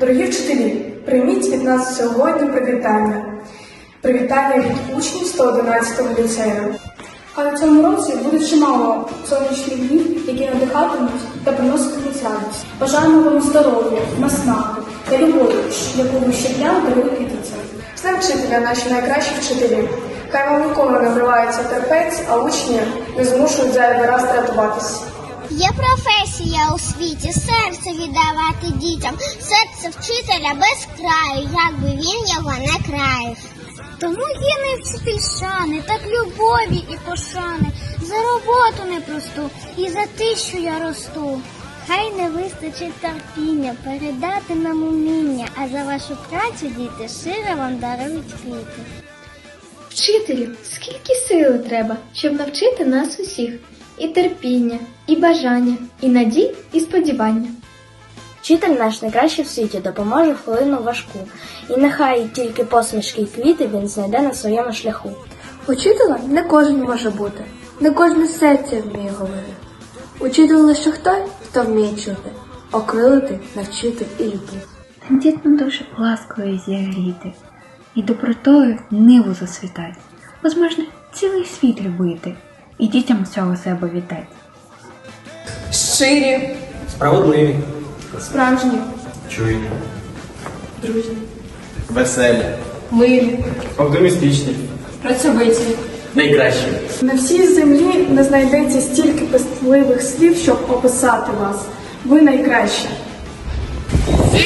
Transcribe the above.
Дорогі вчителі, прийміть від нас сьогодні привітання. Привітання від учнів 111 го ліцею. А в цьому році буде чимало сонячних днів, які надихати радість. Бажаємо вам здоров'я, наснаги та любові, яку ви щодня даруєте дітям. Все вчителя, наші найкращі вчителі. Хай вам ніколи не вривається терпець, а учні не змушують зайвий раз дратуватись. Є професія у світі серце віддавати дітям, серце вчителя без краю, якби він його не країв. Тому є не вчитель шани, так любові і пошани, за роботу непросту і за те, що я росту. Хай не вистачить терпіння передати нам уміння, а за вашу працю діти широ вам дарують квіти. Вчителю, скільки сили треба, щоб навчити нас усіх, і терпіння, і бажання, і надій, і сподівання. Вчитель наш найкращий в світі допоможе в хвилину важку, і нехай тільки посмішки й квіти він знайде на своєму шляху. Учителем не кожен може бути, не кожне серце вміє говорити. Учитель лише хто, хто вміє чути, окрилити, навчити і любити. Тендітну душу ласкою зігріти, і добротою ниву засвітать. Возможно, цілий світ любити, і дітям всього себе віддать. Щирі, Справедливі, справжні, чуйні, дружні, веселі, милі, оптимістичні, працьовиті. Найкращі. На всій землі не знайдеться стільки пестливих слів, щоб описати вас. Ви найкращі. Зі